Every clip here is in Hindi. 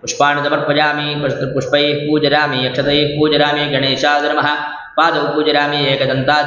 पुष्पाणि समर्पयामि, पुष्प- अक्षतैः पूजयामि, गणेशाय नमः, पादौ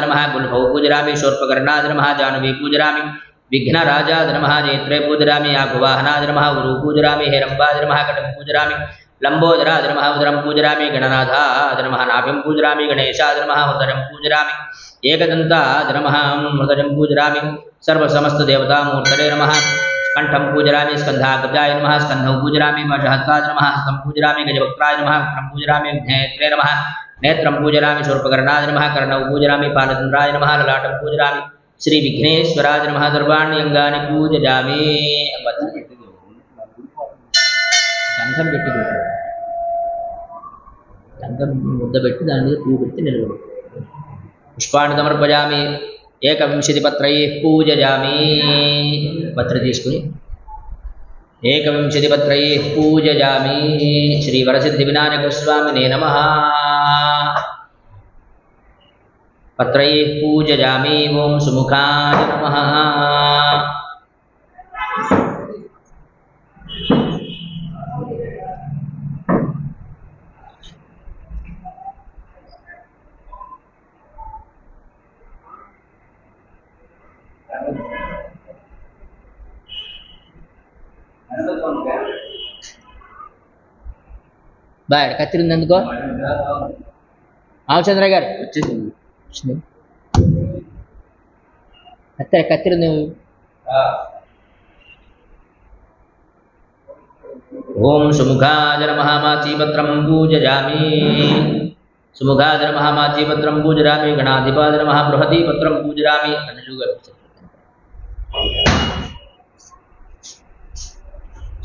नमः, गुल्फौ पूजयामि, शूर्पकर्णाय नमः जाह्नवी पूजयामि, विघ्नराजाय नमः, नेत्रे नमः गुरु पूजयामि, हेरम्बाय नमः, कटं पूजयामि, लम्बोदराय नमः, उदरं पूजयामि, गणनाथाय नमः नाभिं पूजयामि, गणेशाय नमः हृदयं पूजयामि, एकदन्ताय नमः हृदयं पूजयामि, सर्वसमस्तदेवतामूर्तये नमः। कण्ठं पूजयामि स्कन्धाग्रजाय नमः स्कन्धौ पूजयामि वशहस्ताय नमः हस्तं पूजयामि गजवक्त्राय नमः वक्त्रं पूजयामि नेत्रे नमः नेत्रं पूजयामि शूर्पकर्णाय नमः कर्णौ पूजयामि पालचन्द्राय नमः ललाटं पूजयामि श्रीविघ्नेश्वराय नमः सर्वाणि अंगानि पूजयामि గంధం పెట్టి పెట్టాడు గంధం ముద్ద పెట్టి దాని మీద పువ్వు పెట్టి నిలబడు పుష్పాన్ని సమర్పయామి ఏకవింశతి పత్రై పూజయామి పత్ర తీసుకుని ఏకవింశతి పత్రై పూజయామి శ్రీ వరసిద్ధి వినాయక స్వామినే నమ పత్రై పూజయామి ఓం సుముఖాయ నమ బాయ్ కత్తిరింది ఎందుకో? రామచంద్ర గారు. వచ్చేసింది కత్తిర కత్తిరి నువ్వు ఓం సుముఖాజన మహామాచీపత్రం పూజయామి. సుముఖాజన మహామాచీపత్రం పూజరామి గణాధిపాజన మహాబృహదీపత్రం పూజరామి అని చూగారు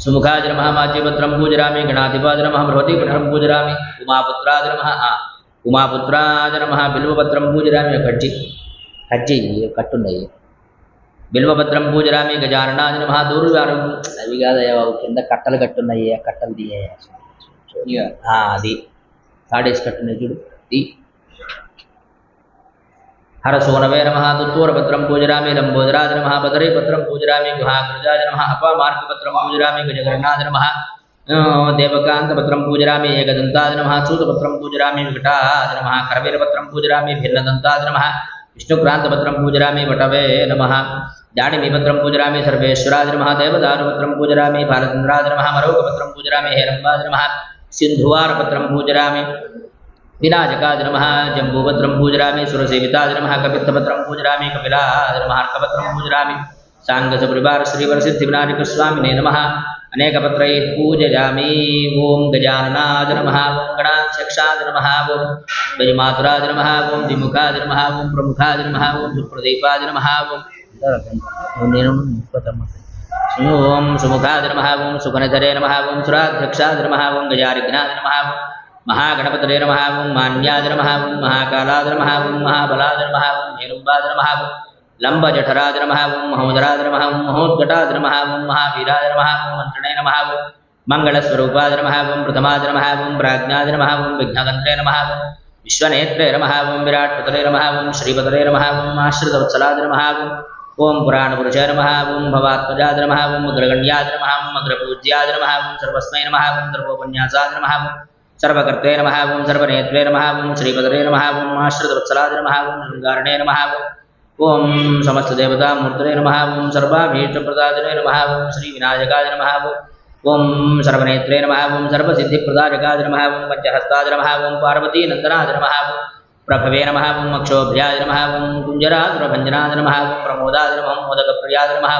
సుముఖాజనమహ మాచిపత్రం పూజరామి గణాధిపాజనమహ బృహదీపఠం పూజరామి ఉమాపుత్రాజనమహ ఉమాపుత్రాజనమహ బిల్వపత్రం పూజరామి కడ్జి కజ్జి కట్టున్నాయి. బిల్వపత్రం పూజరామి గజాననాజనమహ దూర్వారం అవి కాదయ్యా కింద కట్టలు కట్టున్నాయి ఆ కట్టలు తీయ? అది. తాడేసి కట్టున్నాయి చూడు हरसोनवे नम दुत्वरपत्रं पूजरा लंबोदराज नम बदरे पत्रं पूजरा गुहाग्रजाज नमः अपामार्गपत्रं पूजरा गजगणनाज नमः देवकान्तपत्रं पूजरामि एकदन्ताज नमः सूतपत्रं पूजरामि विकटाज नमः, करवीरपत्रं पूजरामि भिन्नदन्ताज नमः, विष्णुक्रान्तपत्रं पूजरा वटवे नम दाडिमीपत्रं पूजरा सर्वेश्वराज नमः, देवदारुपत्रं पूजरामि भारतंद्राज नमः, मरोगपत्रं पूजरामि नम नमः, सिन्धुवारपत्रं पूजरा विनाजकाज नम जम्बूवत्रम पूजरा सुरसेताज नम कपित्तपत्रम पूजरा कपिलाज नम अर्कपत्रम पूजरा सांग श्रीवर सिद्धिविनायक नम नमः अनेकपत्रै पूजयामि ॐ गजाननाज नमः ॐ गणाध्यक्षाज नमः ॐ गजमातुराज नम ओं द्विमुखाज नम ओं प्रमुखाज नम ओं सुप्रदीपाज नम ओं ओम सुमुखाज नम ओं सुखनधरे नम ओं सुराध्यक्षाज नम ओं गजारिघ्नाज नम ओं महागणपतिर्महावं मान्यादिर्महावं महाकालादिर्महावं महाबलादिर्महावं हेरुम्बादिर्महावं लम्बजठरादिर्महावं महोदरादिर्महावं महोद्गटादिर्महावं महावीरादिर्महावं मन्त्रणेर्महावं मङ्गलस्वरूपादिर्महावं प्रथमादिर्महावं प्राज्ञादिर्महावं विघ्नगन्त्रेर्महावं विश्वनेत्रेर्महावं विराट्पतरेर्महावं श्रीपतरेर्महावं आश्रितवत्सलादिर्महावं ओम पुराण पुरुषय नमः ओम भवात्मजाद नमः ओम भवात्मजाधर नमः मुद्रगण्याधर अग्रपूज्याद नमः ओम सर्वस्मै नमः ओम सर्वोपन्यासाद नमः सर्वकर्ते नमः ओं सर्वनेत्रे नमः ओं श्रीपदरे नमः ओं आश्रितवत्सलादे नमः ओं शृङ्गारणे नमः ओम समस्तदेवतामूर्तये नमः ओं सर्वाभीष्टप्रदादिने नमः ओं श्रीविनायकाय नमः ओं सर्वनेत्रे नमः ओं सर्वसिद्धिप्रदायकाय नमः ओं पञ्चहस्ताय नमः ओं पार्वतीनन्दनाय नमः ओं प्रभवे नमः ओं अक्षोभ्याय नमः ओं कुञ्जरासुरभञ्जनाय नमः ओं प्रमोदाय नमः मोदकप्रियाय नमः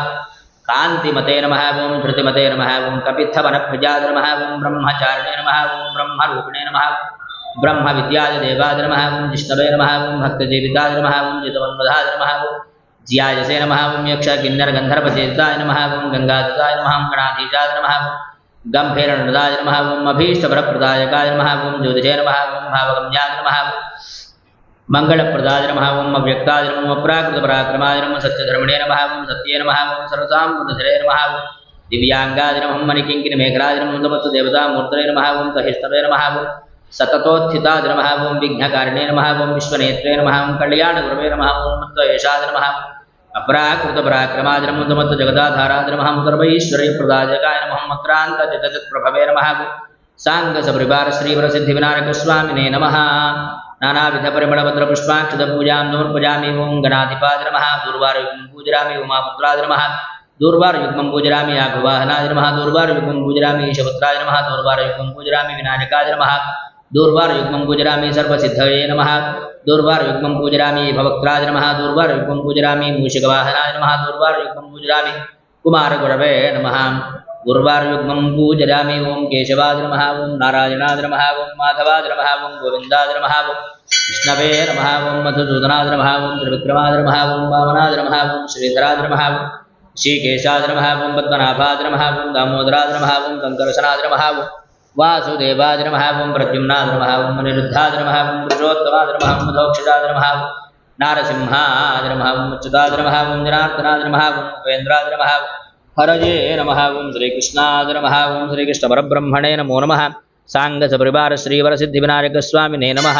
कान्तिमते नमः ॐ धृतिमते नमः ॐ कपित्थवनप्रजाद नम ओं ब्रह्मचारिणे नम नमः ॐ ब्रह्मरूपिणे नमः ब्रह्मविद्याजदेवाद नम ओं जिष्णवे नम ओं भक्तजीविताद नम ओं जितवन्वधाद नम ॐ ज्याजसे नमः ॐ यक्ष किन्नरगन्धर्वचेताय नमः ॐ गङ्गादुताय नमः ॐ गणाधीशाय नमः ॐ गम्भीरनृदाय नमः ॐ अभीष्टवरप्रदायकाय नमः ॐ ज्योतिषे नमः ॐ भावगम्याय ओं मङ्गलप्रदाय नमः ओम् अव्यक्ताय नमो अपराकृतपराक्रमाय नमः सत्यधर्मणे नमः ओं सत्ये नमः ओं सर्वसां गुणधरे नमः ओं दिव्याङ्गाय नमः मणिकिङ्किणमेघराय नमो नमस्तु देवतामूर्तये नमः ओं सहिष्णवे नमः ओं सततोत्थिताय नमः ओं विघ्नकारिणे नमः ओं विश्वनेत्रे नमः ओं कल्याणगुरवे नमः ओं मत्त्वयेषाय नमः अपराकृतपराक्रमाय नमो नमस्तु जगदाधाराय नमः सर्वैश्वर्यप्रदायकाय नमः मक्रान्त जगजत्प्रभवे नमः ओं साङ्गसपरिवार श्रीवरसिद्धिविनायकस्वामिने नमः। नानाविधपरिमळपत्रपुष्पाक्षतपूजां नोर्पजामि ॐ दुर्वारयुग्मं पूजयामि उमापुत्राय नमः, दूर्वारयुग्मं पूजयामि यागवाहनाय नमः दूर्वारयुग्मं पूजयामि ईशपुत्राय नमः, दूर्वारयुग्मं पूजयामि विनायकाय नमः, दूर्वारयुग्मं पूजयामि सर्वसिद्धये नमः, दूर्वारयुग्मं पूजयामि भवक्त्राय नमः, दूर्वारयुग्मं पूजयामि मूषिकवाहनाय नमः दूर्वारयुग्मं पूजयामि कुमारगुरवे नमः गुरुवार्युग्मं पूजयामि ॐ केशवाय नमः ॐ नारायणाय नमः ॐ माधवाय नमः ॐ गोविन्दाय नमः ॐ विष्णवे नमः ॐ मधुसूदनाय नमः ॐ त्रिविक्रमाय नमः ॐ वामनाय नमः ॐ श्रीधराय नमः ॐ श्रीकेशाय नमः ॐ पद्मनाभाय नमः ॐ दामोदराय नमः ॐ कङ्करसनाय नमः ॐ वासुदेवाय नमः ॐ प्रद्युम्नाय नमः ॐ अनिरुद्धाय नमः ॐ पुरुषोत्तमाय नमः ॐ मधोक्षजाय नमः ॐ नारसिंहाय नमः ॐ अच्युताय नमः ॐ जनार्दनाय नमः ॐ उपेन्द्राय नमः ॐ हरये नमः ॐ श्रीकृष्णाय नमः ॐ श्रीकृष्णपरब्रह्मणे नमो नमः। साङ्गसपरिवार श्रीवरसिद्धिविनायकस्वामिने नमः।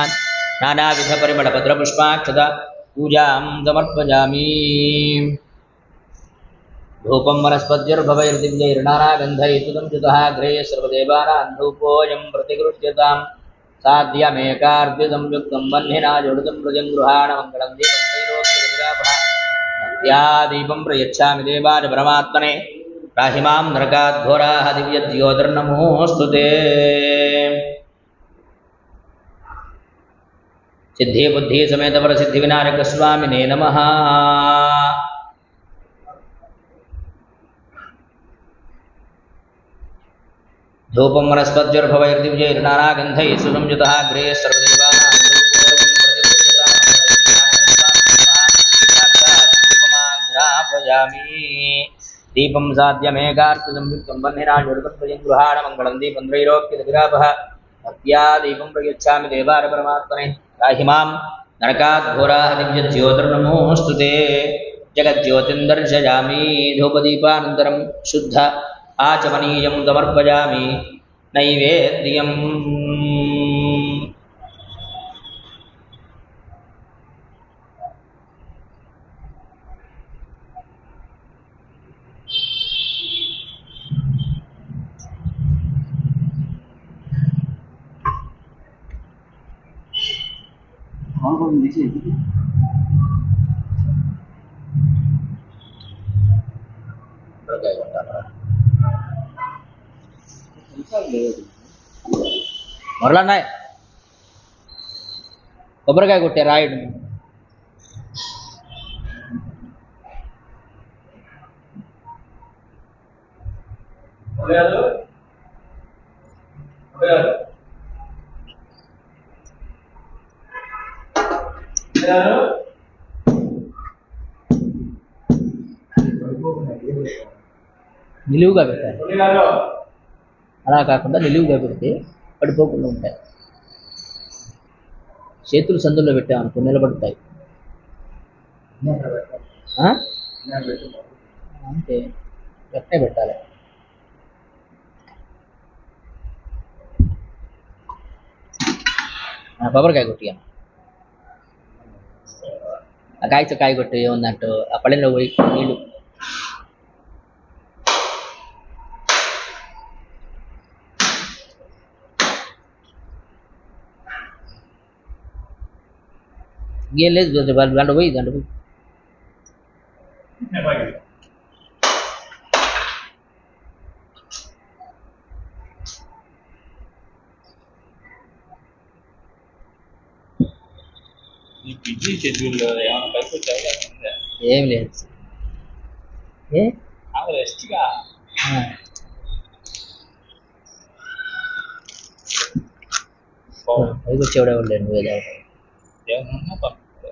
नानाविधपरिमळपत्रपुष्पाक्षत पूजां समर्पयामि। धूपं वनस्पतिर्भवैर्दिव्यैर्नानागन्धैस्तुतं च्युतः गृहे सर्वदेवानां धूपोऽयं प्रतिगृह्यतां साध्यमेकार्द्यसंयुक्तं वह्निना जोडितं प्रजङ्गृहाणमङ्गलं दीपं त्रैलोक्यविग्रापः भक्त्यादीपं प्रयच्छामि देवाय परमात्मने। राहि माँ नरकाद्घोराः दिव्यज्योतिर्नमोऽस्तु ते। सिद्धिबुद्धिसमेतपरसिद्धिविनायकस्वामिने नमः। धूपं वनस्पतिर्भवैर्दिव्यैर्नानागन्धैः सुसंयुतः गृहे सर्वदेवानां प्रतिगृह्यतामि दीपं साध्यमेकार्तसंयुक्तं वह्निराजोडपत्रयं गृहाणमङ्गलं दीपं त्रैलोक्यविरापः भक्त्या दीपं प्रयच्छामि देवाय परमात्मने। राहि माँ ते। जगज्योतिं दर्शयामि धूपदीपानन्तरं शुद्ध आचमनीयं समर्पयामि नैवेद्यम् నామకరణం చేసి మరలన్నాయ్ కొబ్బరికాయ కొట్టే రాయుడు. లేదు లేదు నిలువుగా పెట్టాలి. అలా కాకుండా నిలువుగా పెడితే పడిపోకుండా ఉంటాయి. చేతులు సందుల్లో పెట్టామనుకో నిలబడతాయి. ఆ? అంతే గట్టే పెట్టాలి? కొట్టిగా ఆ కాయతో కాయ కొట్టి ఏముందంటూ ఆ పళ్ళెంలో పోయి నీళ్ళు ఇంకేం లేదు దాంట్లో పోయి దాంట్లో పోయి ఈ బిజీ షెడ్యూల్ ఏమైనా పైకి వచ్చావా ఏం లేదు ఏ రెస్ట్గా ఆ. పైకి వచ్చేవాడే వాళ్ళు నువ్వే లేవు. ఏమన్నా పంపిస్తా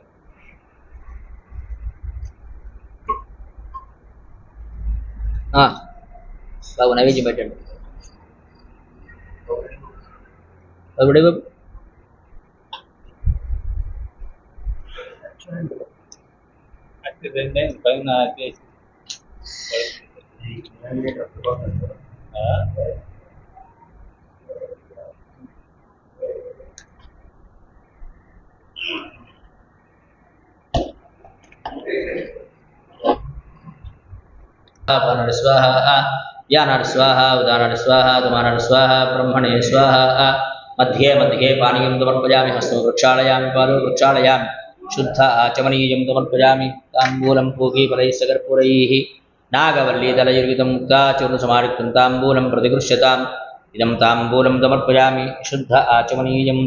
ఆ, బాబు నైవేద్యం పెట్టండి బాబు ఇడే బాబు ना हाँ। स्वाहा। हाँ। यानाड स्वाहा स्वाहा स्वाहा ब्रह्मणे स्वाहा। हाँ। मध्ये मध्ये पानीयं तमर्पयामि, हस्तं प्रक्षालयामि पादौ शुद्ध आचमनीयं समर्पयामि ताम्बूलं पूगीफलैः सकर्पूरैः नागवल्लीदलयुर्गितं मुक्ताचूर्णसमायुक्तं ताम्बूलं प्रतिगृह्यताम्। इदं ताम्बूलं समर्पयामि शुद्ध आचमनीयं